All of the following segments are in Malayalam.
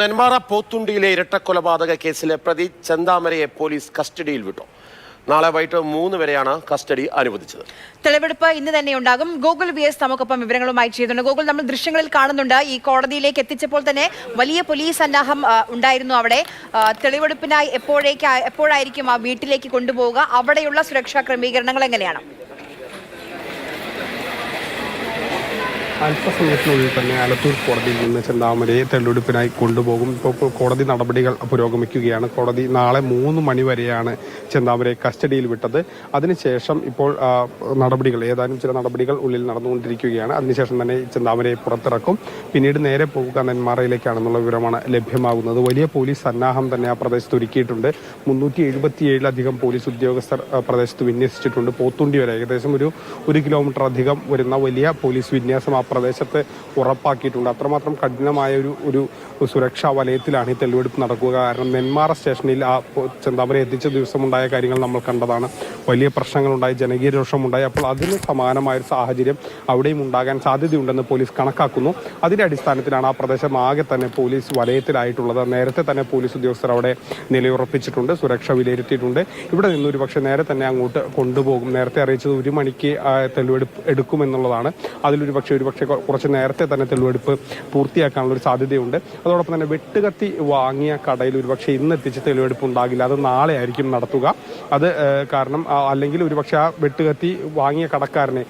നെന്മാറ പോത്തുണ്ടിയിലെ ഇരട്ടക്കൊലപാതക കേസിലെ പ്രതി ചന്ദാമരയെ പോലീസ് കസ്റ്റഡിയിൽ വിട്ടു. നാളെ വൈകിട്ട് മൂന്ന് വരെയാണ് കസ്റ്റഡി അനുവദിച്ചത്. തെളിവെടുപ്പ് ഇന്ന് തന്നെ ഉണ്ടാകും. ഗൂഗിൾ വി എസ് നമുക്കൊപ്പം വിവരങ്ങളുമായി ചെയ്തിട്ടുണ്ട് ഗൂഗിൾ നമ്മൾ ദൃശ്യങ്ങളിൽ കാണുന്നുണ്ട്. ഈ കോടതിയിലേക്ക് എത്തിച്ചപ്പോൾ തന്നെ വലിയ പോലീസ് സന്നാഹം ഉണ്ടായിരുന്നു അവിടെ. തെളിവെടുപ്പിനായി എപ്പോഴേക്ക് എപ്പോഴായിരിക്കും ആ വീട്ടിലേക്ക് കൊണ്ടുപോവുക? അവിടെയുള്ള സുരക്ഷാ ക്രമീകരണങ്ങൾ എങ്ങനെയാണ്? അല്പസമയത്തിനുള്ളിൽ തന്നെ ആലത്തൂർ കോടതിയിൽ നിന്ന് ചെന്താമരയെ തെളിവെടുപ്പിനായി കൊണ്ടുപോകും. ഇപ്പോൾ കോടതി നടപടികൾ പുരോഗമിക്കുകയാണ്. കോടതി നാളെ മൂന്ന് മണിവരെയാണ് ചെന്താമരയെ കസ്റ്റഡിയിൽ വിട്ടത്. അതിനുശേഷം ഇപ്പോൾ നടപടികൾ ഏതാനും ചില നടപടികൾ ഉള്ളിൽ നടന്നുകൊണ്ടിരിക്കുകയാണ്. അതിനുശേഷം തന്നെ ചെന്താമരയെ പുറത്തിറക്കും. പിന്നീട് നേരെ പോവുക നെന്മാറയിലേക്കാണെന്നുള്ള വിവരമാണ് ലഭ്യമാകുന്നത്. വലിയ പോലീസ് സന്നാഹം തന്നെ ആ പ്രദേശത്ത് ഒരുക്കിയിട്ടുണ്ട്. മുന്നൂറ്റി എഴുപത്തിയേഴിലധികം പോലീസ് ഉദ്യോഗസ്ഥർ പ്രദേശത്ത് വിന്യസിച്ചിട്ടുണ്ട്. പോത്തുണ്ടി വരെ ഏകദേശം ഒരു ഒരു കിലോമീറ്റർ അധികം വരുന്ന വലിയ പോലീസ് വിന്യാസം ആ പ്രദേശത്ത് ഉറപ്പാക്കിയിട്ടുണ്ട്. അത്രമാത്രം കഠിനമായ ഒരു ഒരു സുരക്ഷാ വലയത്തിലാണ് ഈ തെളിവെടുപ്പ് നടക്കുക. കാരണം നെന്മാറ സ്റ്റേഷനിൽ ആ ചെന്താമരെ എത്തിച്ച ദിവസമുണ്ടായ കാര്യങ്ങൾ നമ്മൾ കണ്ടതാണ്. വലിയ പ്രശ്നങ്ങളുണ്ടായി ജനകീയ രോഷമുണ്ടായി അപ്പോൾ അതിന് സമാനമായ ഒരു സാഹചര്യം അവിടെയും ഉണ്ടാകാൻ സാധ്യതയുണ്ടെന്ന് പോലീസ് കണക്കാക്കുന്നു. അതിന്റെ അടിസ്ഥാനത്തിലാണ് ആ പ്രദേശം ആകെ തന്നെ പോലീസ് വലയത്തിലായിട്ടുള്ളത്. നേരത്തെ തന്നെ പോലീസ് ഉദ്യോഗസ്ഥർ അവിടെ നിലയുറപ്പിച്ചിട്ടുണ്ട് സുരക്ഷ വിലയിരുത്തിയിട്ടുണ്ട്. ഇവിടെ നിന്ന് ഒരു പക്ഷേ നേരെ തന്നെ അങ്ങോട്ട് കൊണ്ടുപോകും. നേരത്തെ അറിയിച്ചത് ഒരു മണിക്ക് തെളിവെടുപ്പ് എടുക്കുമെന്നുള്ളതാണ്. ഒരു പക്ഷേ കുറച്ച് നേരത്തെ തന്നെ തെളിവെടുപ്പ് പൂർത്തിയാക്കാനുള്ള ഒരു സാധ്യതയുണ്ട്. അതോടൊപ്പം തന്നെ വെട്ടുകത്തി വാങ്ങിയ കടയിൽ ഒരു പക്ഷേ ഇന്ന് എത്തിച്ച് തെളിവെടുപ്പ് ഉണ്ടാകില്ല. അത് നാളെ ആയിരിക്കും നടത്തുക. അത് കാരണം അല്ലെങ്കിൽ ഒരുപക്ഷെ ആ വെട്ടുകത്തി വാങ്ങിയ കടക്കാരനെ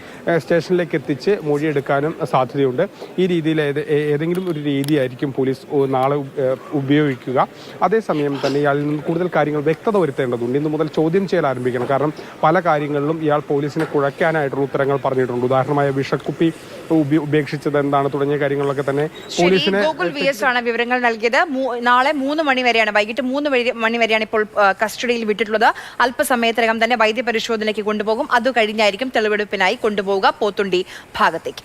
സ്റ്റേഷനിലേക്ക് എത്തിച്ച് മൊഴിയെടുക്കാനും സാധ്യതയുണ്ട്. ഈ രീതിയിൽ ഏത് ഏതെങ്കിലും ഒരു രീതിയായിരിക്കും പോലീസ് നാളെ ഉപയോഗിക്കുക. അതേസമയം തന്നെ ഇയാളിൽ നിന്ന് കൂടുതൽ കാര്യങ്ങൾ വ്യക്തത വരുത്തേണ്ടതുണ്ട്. ഇന്ന് മുതൽ ചോദ്യം ചെയ്യൽ ആരംഭിക്കണം. കാരണം പല കാര്യങ്ങളിലും ഇയാൾ പോലീസിനെ കുഴയ്ക്കാനായിട്ടുള്ള ഉത്തരങ്ങൾ പറഞ്ഞിട്ടുണ്ട്. ഉദാഹരണമായ വിഷക്കുപ്പി ഉപേക്ഷിച്ചത് എന്താണ് തുടങ്ങിയ കാര്യങ്ങളൊക്കെ തന്നെ പോലീസിനെ ഗൂഗിൾ വി എസ് ആണ് വിവരങ്ങൾ നൽകിയത്. നാളെ മൂന്ന് മണി വരെയാണ് വൈകിട്ട് മൂന്ന് മണി വരെയാണ് ഇപ്പോൾ കസ്റ്റഡിയിൽ വിട്ടിട്ടുള്ളത്. അല്പസമയത്തിനകം തന്നെ വൈദ്യപരിശോധനയ്ക്ക് കൊണ്ടുപോകും. അത് കഴിഞ്ഞായിരിക്കും തെളിവെടുപ്പിനായി കൊണ്ടുപോവുക പോത്തുണ്ടി ഭാഗത്തേക്ക്.